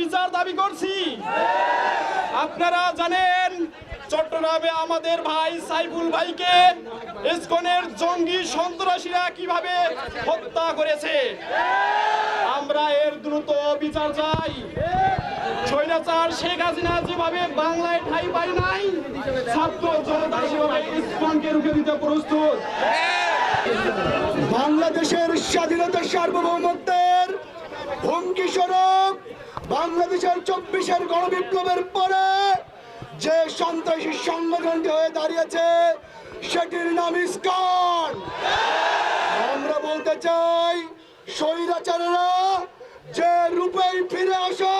বিচার দাবি করছি। আপনারা জানেন, চট্টগ্রামে আমাদের ভাই সাইফুল ভাইকে ইসকনের জঙ্গি সন্ত্রাসীরা কীভাবে হত্যা করেছে? আমরা এর দ্রুত বিচার চাই। স্বৈরাচার শেখ হাসিনা যেভাবে বাংলায় ঠাই পাই নাই, ছাত্র জনতা সেভাবে ইসকনকে রুখে দিতে প্রস্তুত। বাংলাদেশের স্বাধীনতা সার্বভৌমত্বের হুমকি স্বরূপ বাংলাদেশের চব্বিশের গণবিপ্লবের পরে যে সন্ত্রাসী সংগঠনটি হয়ে দাঁড়িয়েছে, সেটির নাম ইস্কন। আমরা বলতে চাই, স্বৈরাচারেরা যে রূপেই ফিরে আসো,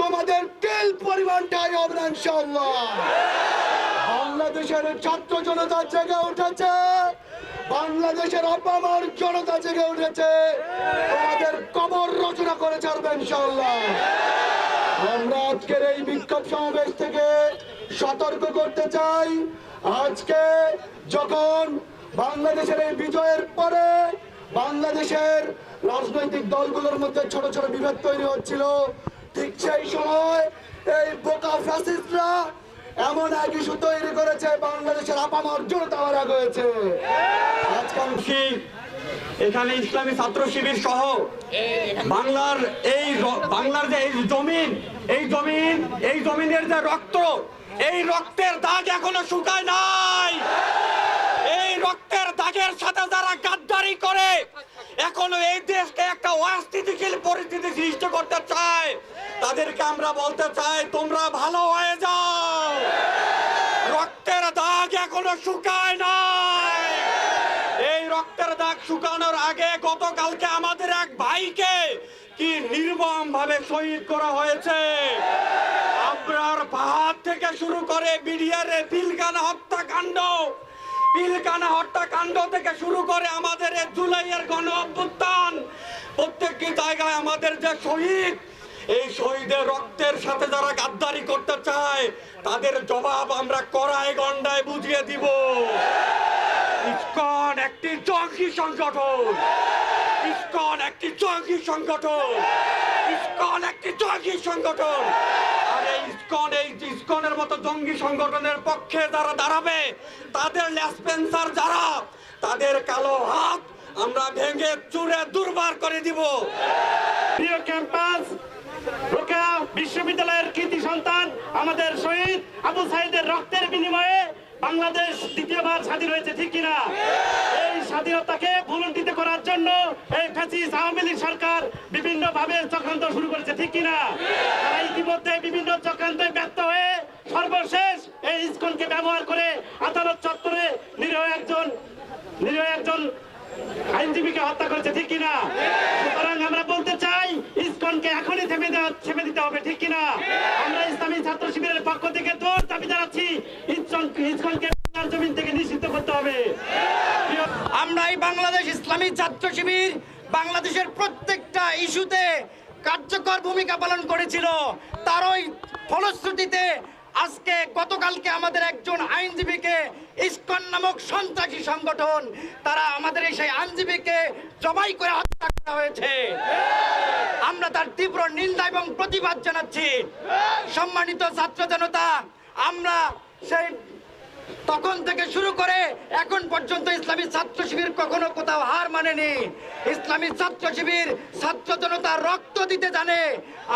তোমাদের তেল পরিমাণটাই হবে ইনশাল্লাহ বাংলাদেশের ছাত্র জনতা জেগে উঠেছে বাংলাদেশের আপামার জনতা জেগে উঠেছে। তোমাদের কবর রচনা করে ছাড়বে ইনশাল্লাহ আমরা আজকের এই বিক্ষোভ সমাবেশ থেকে সতর্ক করতে চাই। আজকে যখন বাংলাদেশের এই বিজয়ের পরে বাংলাদেশের রাজনৈতিক দলগুলোর মধ্যে ছোট ছোট বিভেদ তৈরি হচ্ছিল, ঠিক সেই সময় এই বোকা ফ্যাসিস্টরা এমন এক ইস্যু তৈরি করেছে, বাংলাদেশের আপামর জনতা মারা হয়েছে আজকাল এখানে ইসলামী ছাত্র শিবির সহ বাংলার এই বাংলার যে এই জমিন এই জমিন, এই জমিনের যে রক্ত, এই রক্তের দাগ এখনও শুকায় নাই। এই রক্তের দাগের সাথে যারা গাদ্দারি করে, এখনও এই দেশকে অস্থিতিশীল পরিস্থিতি সৃষ্টি করতে চায়, তাদেরকে আমরা বলতে চাই, তোমরা ভালো হয়ে যাও। রক্তের দাগ এখনও শুকায় নাই। এই রক্তের দাগ শুকানোর আগে গতকালকে আমাদের এক ভাইকে কি নির্মম ভাবে শহীদ করা হয়েছে। আপনার পাহাড় থেকে শুরু করে বিডিআরে পিলকানা হত্যাকাণ্ড পিলকানা হত্যাকাণ্ড থেকে শুরু করে আমাদের এই জুলাইয়ের গণ অভ্যুত্থান। প্রত্যেকটি জায়গায় আমাদের যে শহীদ, এই শহীদের রক্তের সাথে যারা গাদ্দারি করতে চায়, তাদের জবাব আমরা কড়াই গন্ডায় বুঝিয়ে দিব। ইস্কন একটি জঙ্গি সংগঠন। একটি জঙ্গি সংগঠন। ইস্কন একটি জঙ্গি সংগঠন। আর এই ইস্কন, এই ইস্কনের মতো জঙ্গি সংগঠনের পক্ষে যারা দাঁড়াবে, তাদের লেসপেন্সার যারা, তাদের কালো হাত আমরা ভেঙে চুরে দুর্বার করে দিব। প্রিয় ক্যাম্পাস বিশ্ববিদ্যালয়ের কৃতি সন্তান আমাদের শহীদ আবু সাইদের রক্তের বিনিময়ে বাংলাদেশ দ্বিতীয়বার স্বাধীন হয়েছে, ঠিক কিনা? এই স্বাধীনতাকে ভুলুণ্ঠিত করার জন্য এই ফ্যাসিস আওয়ামী লীগ সরকার বিভিন্ন ভাবে চক্রান্ত শুরু করেছে, ঠিক কিনা? তারা ইতিমধ্যে বিভিন্ন চক্রান্তে ব্যর্থ হয়ে সর্বশেষ এই স্কুলকে ব্যবহার করে আদালত চত্বরে নিরীহ একজন নিরীহ একজন আইনজীবীকে হত্যা করেছে, ঠিক কিনা? সুতরাং আমরা বলতে চাই, ইসকনকে এখনই থেমে থেমে দিতে হবে, ঠিক কিনা? আমরা ইসলামী ছাত্র শিবিরের পক্ষ থেকে দোষ দাবি জানাচ্ছি, ইসকন ইসকনকে জমিন থেকে নিষিদ্ধ করতে হবে। আমরা এই বাংলাদেশ ইসলামী ছাত্র শিবির বাংলাদেশের প্রত্যেকটা ইস্যুতে কার্যকর ভূমিকা পালন করেছিল। তারই ফলশ্রুতিতে আজকে গতকালকে আমাদের একজন আইনজীবীকে ইস্কন নামক সন্ত্রাসী সংগঠন, তারা আমাদের এই সেই আইনজীবীকে জবাই করে হত্যা করা হয়েছে। আমরা তার তীব্র নিন্দা এবং প্রতিবাদ জানাচ্ছি। সম্মানিত ছাত্র জনতা, আমরা সেই তখন থেকে শুরু করে এখন পর্যন্ত ইসলামী ছাত্র শিবির কখনো কোথাও হার মানেনি। ইসলামী ছাত্র শিবির ছাত্র জনতা রক্ত দিতে জানে।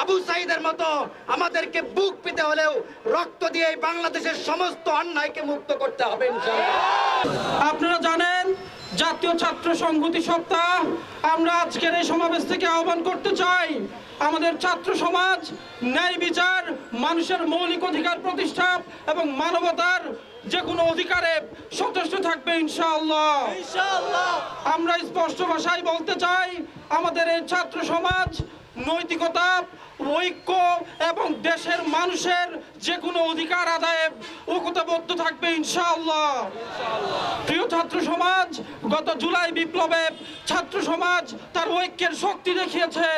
আবু সাইদের মতো আমাদেরকে বুক পেতে হলেও রক্ত দিয়ে বাংলাদেশের সমস্ত অন্যায়কে মুক্ত করতে হবে আপনারা জানেন, জাতীয় ছাত্র সংহতি সপ্তাহ, আমরা আজকের এই সমাবেশ থেকে আহ্বান করতে চাই, আমাদের ছাত্র সমাজ ন্যায় বিচার, মানুষের মৌলিক অধিকার প্রতিষ্ঠা এবং মানবতার যে কোনো অধিকারে সচেষ্ট থাকবে ইনশাআল্লাহ। আমরা স্পষ্ট ভাষায় বলতে চাই আমাদের এই ছাত্র সমাজ নৈতিকতা ঐক্য এবং দেশের মানুষের যে কোনো অধিকার আদায়ে ঐক্যতাবদ্ধ থাকবে ইনশাআল্লাহ। প্রিয় ছাত্র সমাজ গত জুলাই বিপ্লবে ছাত্র সমাজ তার ঐক্যের শক্তি দেখিয়েছে।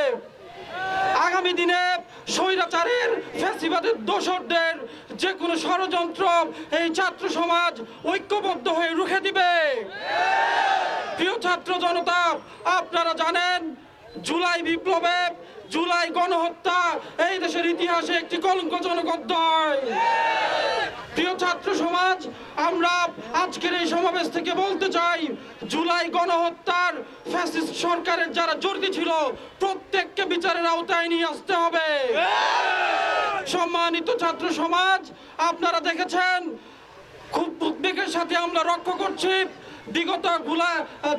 আগামী দিনে স্বৈরাচারের, ফ্যাসিবাদের দোষরদের যে কোনো ষড়যন্ত্র এই ছাত্র সমাজ ঐক্যবদ্ধ হয়ে রুখে দিবে। প্রিয় ছাত্র জনতা, আপনারা জানেন, জুলাই বিপ্লবে জুলাই গণহত্যা, এই দেশের ইতিহাসে একটি কলঙ্কজনক অধ্যায়। প্রিয় ছাত্র সমাজ, আমরা আজকের এই সমাবেশ থেকে বলতে চাই, জুলাই গণহত্যার ফ্যাসিস্ট সরকারের যারা জড়িত ছিল, প্রত্যেককে বিচারের আওতায় নিয়ে আসতে হবে। সম্মানিত ছাত্র সমাজ, আপনারা দেখেছেন, খুব উদ্বেগের সাথে আমরা লক্ষ্য করছি। বিগত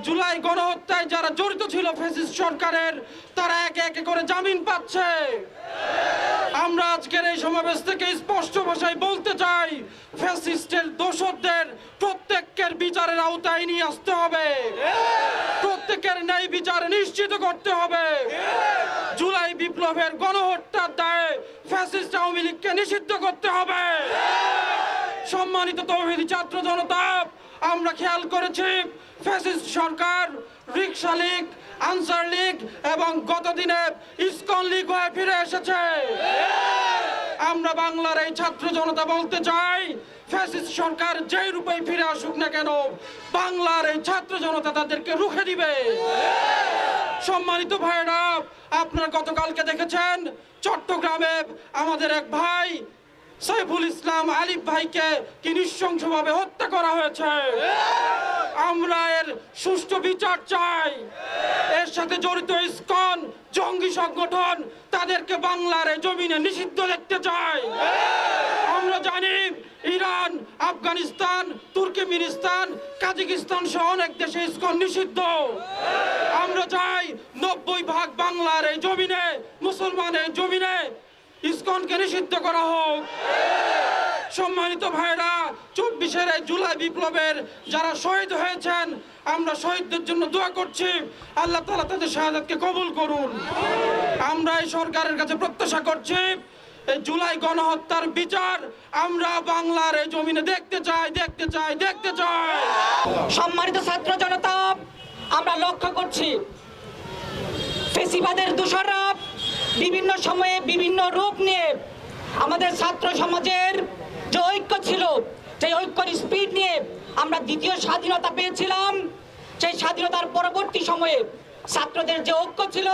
জুলাই গণহত্যায় যারা জড়িত ছিল ফ্যাসিস্ট সরকারের, তারা একে একে করে জামিন পাচ্ছে। আমরা আজকের এই সমাবেশ থেকে স্পষ্ট ভাষায় বলতে চাই, ফ্যাসিস্টের দোষরদের প্রত্যেকের বিচারের আওতায় নিয়ে আসতে হবে। প্রত্যেকের ন্যায় বিচার নিশ্চিত করতে হবে। জুলাই বিপ্লবের গণহত্যার দায়ে ফ্যাসিস্ট আওয়ামী লীগকে নিষিদ্ধ করতে হবে। সম্মানিত তৌহিদি ছাত্র জনতা আমরা খেয়াল করেছি, ফ্যাসিস্ট সরকার রিক্সা লীগ, আনসার লীগ এবং গতদিনে ইস্কন লীগ হয়ে ফিরে এসেছে। আমরা বাংলার এই ছাত্র জনতা বলতে চাই, ফ্যাসিস্ট সরকার যেই রূপে ফিরে আসুক না কেন, বাংলার এই ছাত্র জনতা তাদেরকে রুখে দিবে। সম্মানিত ভাইরা আপনারা গতকালকে দেখেছেন, চট্টগ্রামে আমাদের এক ভাই সাইফুল ইসলাম আলিফ ভাইকে কি নৃশংসভাবে হত্যা করা হয়েছে? আমরা এর সুষ্ঠু বিচার চাই। এর সাথে জড়িত ইসকন, জঙ্গি সংগঠন, তাদেরকে বাংলার জমিনে নিষিদ্ধ দেখতে চাই। আমরা জানি ইরান, আফগানিস্তান, তুর্কিমিনিস্তান, কাজাকিস্তান সহ অনেক দেশে ইসকন নিষিদ্ধ। আমরা চাই নব্বই ভাগ বাংলার এই জমিনে, মুসলমানের জমিনে ইসকনকে নিষিদ্ধ করা হোক। সম্মানিত ভাইরা, চব্বিশের এই জুলাই বিপ্লবের যারা শহীদ হয়েছেন, আমরা শহীদদের জন্য দোয়া করছি। আল্লাহ তালা তাদের শাহাদাতকে কবুল করুন। আমরা এই সরকারের কাছে প্রত্যাশা করছি, এই জুলাই গণহত্যার বিচার আমরা বাংলার এই জমিনে দেখতে চাই দেখতে চাই দেখতে চাই। সম্মানিত ছাত্র জনতা, আমরা লক্ষ্য করছি। ফেসিবাদের দূষণরা বিভিন্ন সময়ে বিভিন্ন রূপ নিয়ে আমাদের ছাত্র সমাজের যে ঐক্য ছিল, সেই ঐক্যর স্পিড নিয়ে আমরা দ্বিতীয় স্বাধীনতা পেয়েছিলাম। সেই স্বাধীনতার পরবর্তী সময়ে ছাত্রদের যে ঐক্য ছিল,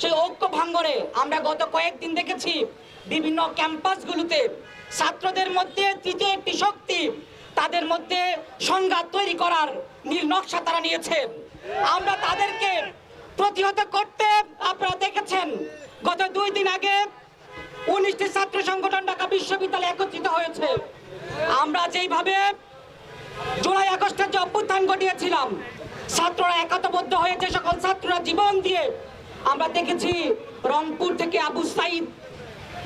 সেই ঐক্য ভাঙ্গনে আমরা গত কয়েকদিন দেখেছি বিভিন্ন ক্যাম্পাসগুলোতে ছাত্রদের মধ্যে তৃতীয় একটি শক্তি, তাদের মধ্যে সংঘাত তৈরি করার নীল নকশা তারা নিয়েছে। আমরা তাদেরকে প্রতিহত করতে আপনারা দেখেছেন গত দুই দিন আগে উনিশটি ছাত্র সংগঠন ঢাকা বিশ্ববিদ্যালয়ে একত্রিত হয়েছে। আমরা যেইভাবে জুলাই আগস্টের যে অভ্যুত্থান ঘটিয়েছিলাম, ছাত্ররা একতাবদ্ধ হয়ে যে সকল ছাত্ররা জীবন দিয়ে আমরা দেখেছি, রংপুর থেকে আবু সাইদ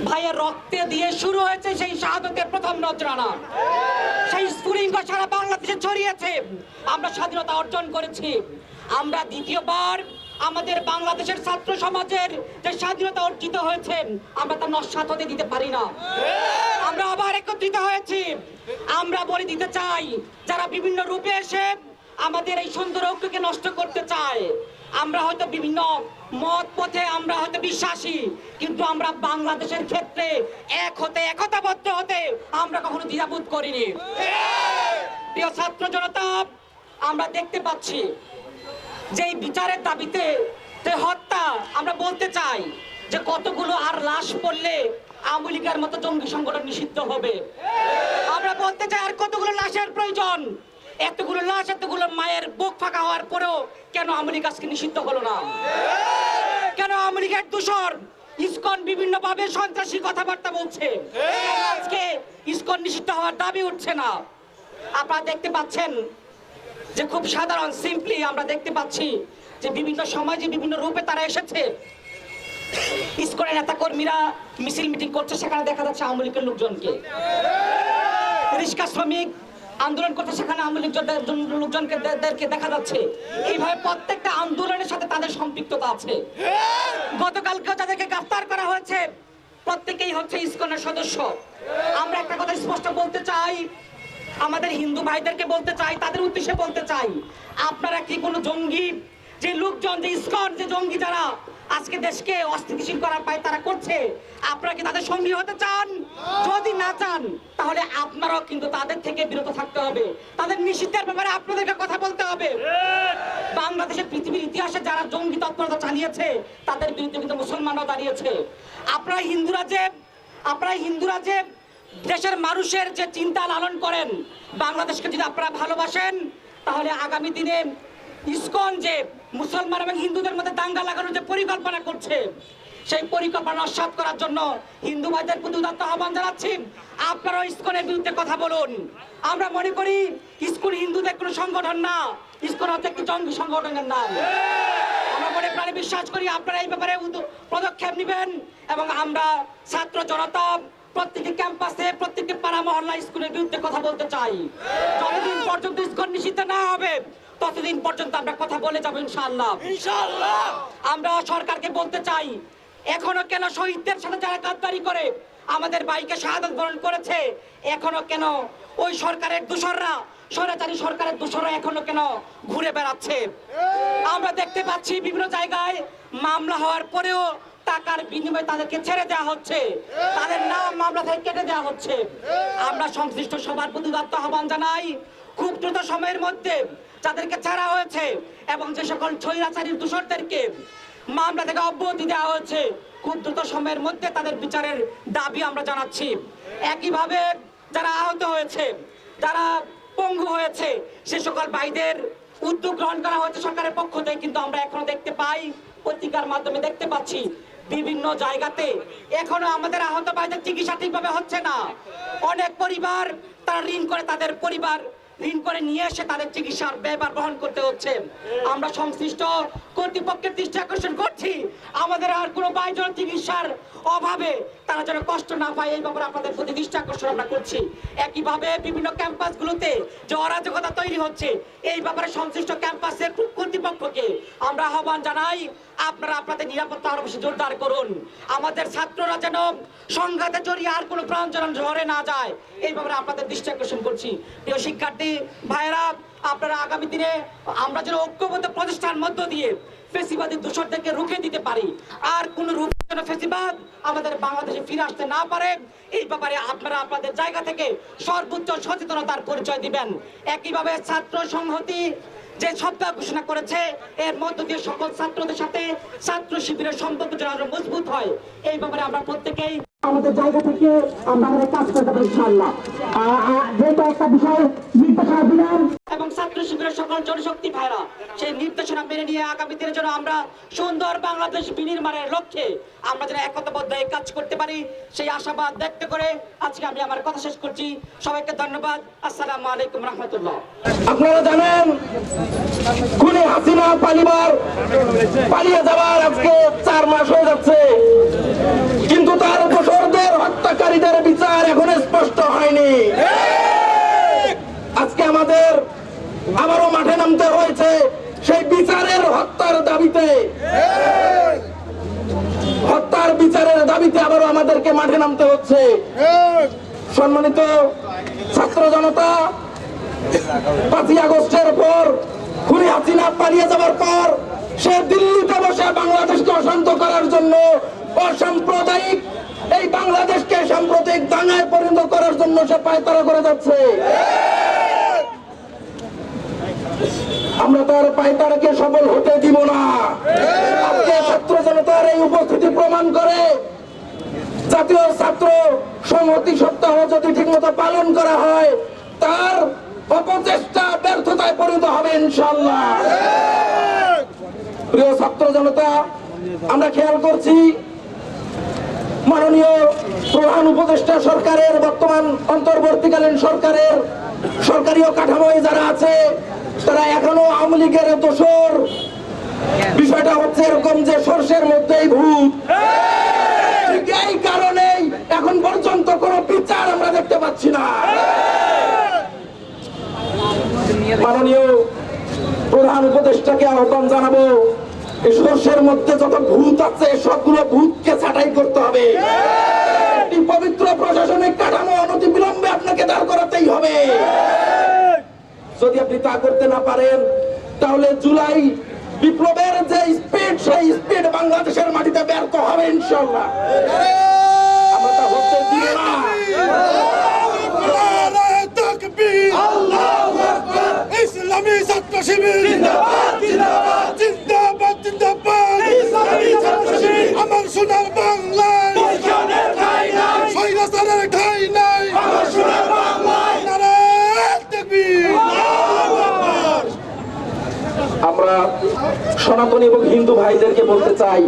ভাইয়ের রক্তে দিয়ে শুরু হয়েছে সেই শাহাদতের প্রথম নজরানা। সেই স্ফুলিঙ্গ সারা বাংলাদেশে ছড়িয়েছে। আমরা স্বাধীনতা অর্জন করেছি। আমরা দ্বিতীয়বার আমাদের বাংলাদেশের ছাত্র সমাজের যে স্বাধীনতা অর্জিত হয়েছে, আমরা তা নস্বাত হতে দিতে পারি না। আমরা আবার একত্রিত হয়েছি। আমরা বলে দিতে চাই, যারা বিভিন্ন রূপে এসে আমাদের এই সুন্দর ঐক্যকে নষ্ট করতে চায়, আমরা হয়তো বিভিন্ন মত পথে আমরা হয়তো বিশ্বাসী, কিন্তু আমরা বাংলাদেশের ক্ষেত্রে এক হতে, একতাবদ্ধ হতে আমরা কখনো দ্বিধাবোধ করিনি। প্রিয় ছাত্র জনতা, আমরা দেখতে পাচ্ছি যে বিচারের দাবিতে হত্যা আমরা বলতে চাই, যে কতগুলো আর লাশ পড়লে আওয়ামী লীগের মতো জঙ্গি সংগঠন নিষিদ্ধ হবে? আমরা বলতে চাই আর কতগুলো লাশের প্রয়োজন? এতগুলো লাশ, এতগুলো মায়ের বুক ফাঁকা হওয়ার পরেও কেন আওয়ামী লীগ আজকে নিষিদ্ধ হলো না? কেন আওয়ামী লীগের দূষণ? ইসকন বিভিন্ন ভাবে সন্ত্রাসী কথাবার্তা বলছে। আজকে ইসকন নিষিদ্ধ হওয়ার দাবি উঠছে না। আপনারা দেখতে পাচ্ছেন যে খুব সাধারণ সিম্পলি আমরা দেখতে পাচ্ছি যে বিভিন্ন সমাজে বিভিন্ন রূপে তারা এসেছে। ইসকনের নেতা কর্মীরা মিছিল মিটিং করছে, সেখানে দেখা যাচ্ছে আওয়ামী লীগের লোকজনকে। রিক্সা শ্রমিক আন্দোলন করতে সেখানে আওয়ামী লীগ লোকজনকে দেখা যাচ্ছে। এইভাবে প্রত্যেকটা আন্দোলনের সাথে তাদের সম্পৃক্ততা আছে। গতকালকে যাদেরকে গ্রেফতার করা হয়েছে। প্রত্যেকেই হচ্ছে ইসকনের সদস্য। আমরা একটা কথা স্পষ্ট বলতে চাই আমাদের হিন্দু ভাইদেরকে বলতে চাই, তাদের উদ্দেশ্যে বলতে চাই, আপনারা কি কোনো জঙ্গি? যে লোকজন, যে ইস্কন, যে জঙ্গি যারা আজকে দেশকে অস্থিতিশীল করার পায় তারা করছে, আপনারা কি তাদের সঙ্গী হতে চান? যদি না চান, তাহলে আপনারাও কিন্তু তাদের থেকে বিরত থাকতে হবে। তাদের নিষিদ্ধের ব্যাপারে আপনাদেরকে কথা বলতে হবে। বাংলাদেশের পৃথিবীর ইতিহাসে যারা জঙ্গি তৎপরতা চালিয়েছে তাদের বিরুদ্ধে কিন্তু মুসলমানরাও দাঁড়িয়েছে। আপনারা হিন্দুরা যে, আপনারা হিন্দুরা যে দেশের মানুষের যে চিন্তা লালন করেন, বাংলাদেশকে যদি আপনারা ভালোবাসেন, তাহলে আগামী দিনে ইসকন যে মুসলমান এবং হিন্দুদের মধ্যে দাঙ্গা লাগানোর যে পরিকল্পনা করছে, সেই পরিকল্পনা নস্বাত করার জন্য হিন্দু ভাইদের প্রতি উদাত্ত আহ্বান জানাচ্ছি। আপনারাও ইস্কনের বিরুদ্ধে কথা বলুন। আমরা মনে করি, ইসকন হিন্দুদের কোনো সংগঠন না, ইসকন হচ্ছে একটি জঙ্গি সংগঠনের নাম। আমরা মনে প্রাণে বিশ্বাস করি, আপনারা এই ব্যাপারে পদক্ষেপ নেবেন এবং আমরা ছাত্র জনতা প্রত্যেকটি ক্যাম্পাসে প্রত্যেকটি পাড়া মহল্লা স্কুলের বিরুদ্ধে কথা বলতে চাই। যতদিন পর্যন্ত স্কুল নিষিদ্ধ না হবে ততদিন পর্যন্ত আমরা কথা বলে যাব ইনশাআল্লাহ। ইনশাআল্লাহ! আমরা সরকারকে বলতে চাই এখনও কেন শহীদদের সাথে যারা গাদ্দারি করে আমাদের ভাইকে শাহাদত বরণ করেছে এখনও কেন ওই সরকারের দূষররা স্বৈরাচারী সরকারের দূষররা এখনও কেন ঘুরে বেড়াচ্ছে? আমরা দেখতে পাচ্ছি বিভিন্ন জায়গায় মামলা হওয়ার পরেও টাকার বিনিময়ে তাদেরকে ছেড়ে দেওয়া হচ্ছে। তাদের নাম মামলা থেকে কেটে দেওয়া হচ্ছে। আমরা সংশ্লিষ্ট সবার প্রতি উদাত্ত আহ্বান জানাই, খুব দ্রুত সময়ের মধ্যে যাদেরকে ছাড়া হয়েছে এবং যে সকল স্বৈরাচারী দূষণদেরকে মামলা থেকে অব্যাহতি দেওয়া হয়েছে, খুব দ্রুত সময়ের মধ্যে তাদের বিচারের দাবি আমরা জানাচ্ছি। একইভাবে যারা আহত হয়েছে, যারা পঙ্গু হয়েছে, সে সকল ভাইদের উদ্যোগ গ্রহণ করা হয়েছে সরকারের পক্ষ থেকে, কিন্তু আমরা এখনও দেখতে পাই, পত্রিকার মাধ্যমে দেখতে পাচ্ছি, বিভিন্ন জায়গাতে এখনও আমাদের আহত ভাইদের চিকিৎসা ঠিকভাবে হচ্ছে না। অনেক পরিবার তারা ঋণ করে, তাদের পরিবার ঋণ করে নিয়ে এসে তাদের চিকিৎসার ব্যয়ভার বহন করতে হচ্ছে। আমরা সংশ্লিষ্ট কর্তৃপক্ষের দৃষ্টি আকর্ষণ করছি। আমাদের আর কোনো বাইজন চিকিৎসার অভাবে তারা যেন কষ্ট না পায় এই ব্যাপারে আপনাদের প্রতি দৃষ্টি আকর্ষণ আমরা করছি। একইভাবে বিভিন্ন ক্যাম্পাসগুলোতে যে অরাজকতা তৈরি হচ্ছে, এই ব্যাপারে সংশ্লিষ্ট ক্যাম্পাসের কর্তৃপক্ষকে আমরা আহ্বান জানাই। আপনারা আপনাদের নিরাপত্তা আরও বেশি জোরদার করুন। আমাদের ছাত্ররা যেন সংঘাতে জড়িয়ে আর কোনো প্রাণ ঝরে না যায়। এই ব্যাপারে আপনাদের দৃষ্টি আকর্ষণ করছি। প্রিয় শিক্ষার্থী, ভাইয়েরা, আপনারা আগামী দিনে আমরা যেন ঐক্যবদ্ধ প্রতিষ্ঠান মধ্য দিয়ে ফেসিবাদী দূষরদেরকে রুখে দিতে পারি। আর কোন রূপ ফেসিবাদ আমাদের বাংলাদেশে ফিরে আসতে না পারে, এই ব্যাপারে আপনারা আপনাদের জায়গা থেকে সর্বোচ্চ সচেতনতার পরিচয় দিবেন। একইভাবে ছাত্র সংহতি যে সপ্তাহ ঘোষণা করেছে, এর মধ্য দিয়ে সকল ছাত্রদের সাথে ছাত্র শিবিরের সম্পর্ক যেন আরও মজবুত হয়, এই ব্যাপারে আমরা প্রত্যেকেই আমাদের জায়গা থেকে আমরা কাজ করতে পারি, ইনশাআল্লাহ। যেটা একটা বিষয় নির্দেশনা দিলাম এবং ছাত্র শিবিরের সকল জনশক্তি ভাইরা, সেই নির্দেশনা মেনে নিয়ে আগামী দিনের জন্য আমরা সুন্দর বাংলাদেশ বিনির্মাণের লক্ষ্যে আমরা যেন একতাবদ্ধ হয়ে কাজ করতে পারি, সেই আশাবাদ ব্যক্ত করে আজকে আমি আমার কথা শেষ করছি। সবাইকে ধন্যবাদ। আসসালামু আলাইকুম রহমতুল্লাহ। আপনারা জানেন, খুনি হাসিনা পালিবার, পালিয়ে যাওয়ার আজকে চার মাস হয়ে যাচ্ছে। কিন্তু তার দোসরদের হত্যাকারীদের বিচার এখন স্পষ্ট হয়নি। আজকে আমাদের আবারও মাঠে নামতে হয়েছে সেই বিচারের হত্যার দাবিতে। হত্যার বিচারের দাবিতে আবারও আমাদেরকে মাঠে নামতে হচ্ছে। সম্মানিত ছাত্র জনতা, পাঁচই আগস্টের পর খুনি হাসিনা পালিয়ে যাওয়ার পর সে দিল্লিতে বসে বাংলাদেশকে অশান্ত করার জন্য অসাম্প্রদায়িক এই বাংলাদেশকে সাম্প্রতিক দাঙ্গায় পরিণত করার জন্য সে পায়তারা করে যাচ্ছে। আমরা তার পায়তারাকে সফল হতে দিব না। আজকে ছাত্র জনতার এই উপস্থিতি প্রমাণ করে জাতীয় ছাত্র সংহতি সপ্তাহ যদি ঠিকমতো পালন করা হয়, তার অপচেষ্টা ব্যর্থতায় পরিণত হবে ইনশাল্লাহ প্রিয় ছাত্র জনতা, আমরা খেয়াল করছি মাননীয় প্রধান উপদেষ্টা সরকারের বর্তমান অন্তর্বর্তীকালীন সরকারের সরকারি কাঠামোয় যারা আছে তারা এখনও আওয়ামী লীগের দোষর বিষয়টা হচ্ছে এরকম যে সর্ষের মধ্যেই ভূত। এই কারণেই এখন পর্যন্ত কোনো বিচার আমরা দেখতে পাচ্ছি না। প্রধান উপদেষ্টাকে আহ্বান জানাব, এই সর্ষের মধ্যে যত ভূত আছে, সবগুলো ভূতকে ছাঁটাই করতে হবে। পবিত্র প্রশাসনিক কাঠামো অনতি বিলম্বে আপনাকে দাঁড় করাতেই হবে। যদি আপনি তা করতে না পারেন, তাহলে জুলাই বিপ্লবের যে স্পিড সেই স্পিড বাংলাদেশের মাটিতে ব্যর্থ হবে ইনশাল্লাহ ছাত্র শিবির জিন্দাবাদ জিন্দাবাদ জিন্দাবাদ আমার সোনার বাংলায় স্বৈরাচারের ঠাই নাই নারায়ণ তাকবীর। আমরা সনাতনী এবং হিন্দু ভাইদেরকে বলতে চাই।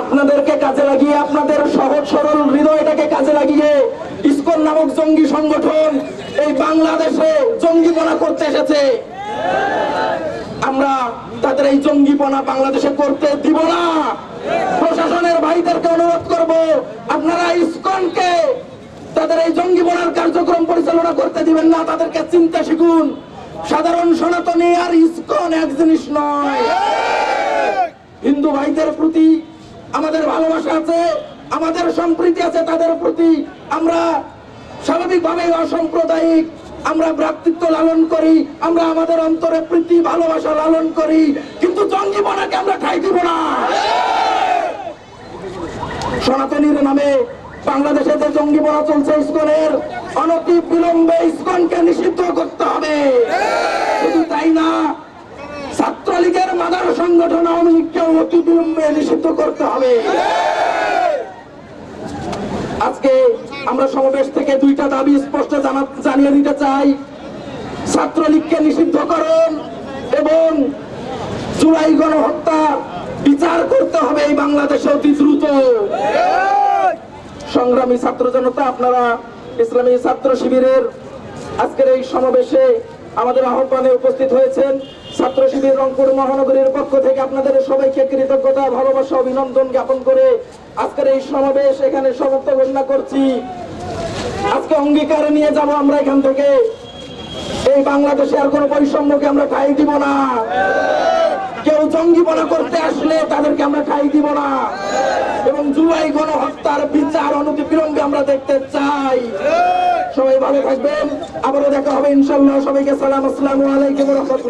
আপনাদেরকে কাজে লাগিয়ে, আপনাদের সহজ সরল হৃদয়টাকে কাজে লাগিয়ে ইসকন নামক জঙ্গি সংগঠন এই বাংলাদেশে জঙ্গিপনা করতে এসেছে। আমরা তাদের এই জঙ্গিপনা বাংলাদেশে করতে দিব না। প্রশাসনের ভাইদেরকে অনুরোধ করব, আপনারা ইসকনকে তাদের এই জঙ্গিপনার কার্যক্রম পরিচালনা করতে দিবেন না, তাদেরকে চিন্তা শিখুন। সাধারণ সনাতনী আর ইসকন এক জিনিস নয়। হিন্দু ভাইদের প্রতি আমাদের ভালোবাসা আছে, আমাদের সম্প্রীতি আছে, তাদের প্রতি আমরা স্বাভাবিকভাবে অসাম্প্রদায়িক, আমরা ভ্রাতৃত্ব লালন করি, আমরা আমাদের অন্তরে প্রীতি, ভালোবাসা লালন করি, কিন্তু জঙ্গিপনাকে আমরা ঠাই দিব না। সনাতনীর নামে বাংলাদেশে যে জঙ্গিপনা চলছে ইসকনের অনতি বিলম্বে ইসকনকে নিষিদ্ধ করতে হবে। শুধু তাই না ছাত্রলীগের মাদার সংগঠন আওয়ামী লীগকে অতি বিলম্বে নিষিদ্ধ করতে হবে। আজকে আমরা সমাবেশ থেকে দুইটা দাবি স্পষ্ট জানিয়ে দিতে চাই। ছাত্রলীগকে নিষিদ্ধ করুন এবং জুলাই গণহত্যা বিচার করতে হবে এই বাংলাদেশে অতি দ্রুত। সংগ্রামী ছাত্র জনতা, আপনারা ইসলামী ছাত্র শিবিরের আজকের এই সমাবেশে আমাদের আহ্বানে উপস্থিত হয়েছেন। ছাত্র শিবির রংপুর মহানগরীর পক্ষ থেকে আপনাদের সবাইকে কৃতজ্ঞতা, ভালোবাসা, অভিনন্দন জ্ঞাপন করে আজকের এই সমাবেশ এখানে সমাপ্ত ঘোষণা করছি। আজকে অঙ্গীকার নিয়ে যাব আমরা এখান থেকে। এই বাংলাদেশে আর কোনো বৈষম্যকে আমরা ঠাই দিব না। কেউ জঙ্গিপনা করতে আসলে তাদেরকে আমরা ঠাই দিব না। এবং জুলাই গণহত্যার বিচার অনতি আমরা দেখতে চাই। সবাই ভালো থাকবেন। আবারও দেখা হবে ইনশাল্লাহ সবাইকে সালাম, আসসালামু আলাইকুম রহমতুল্লাহ।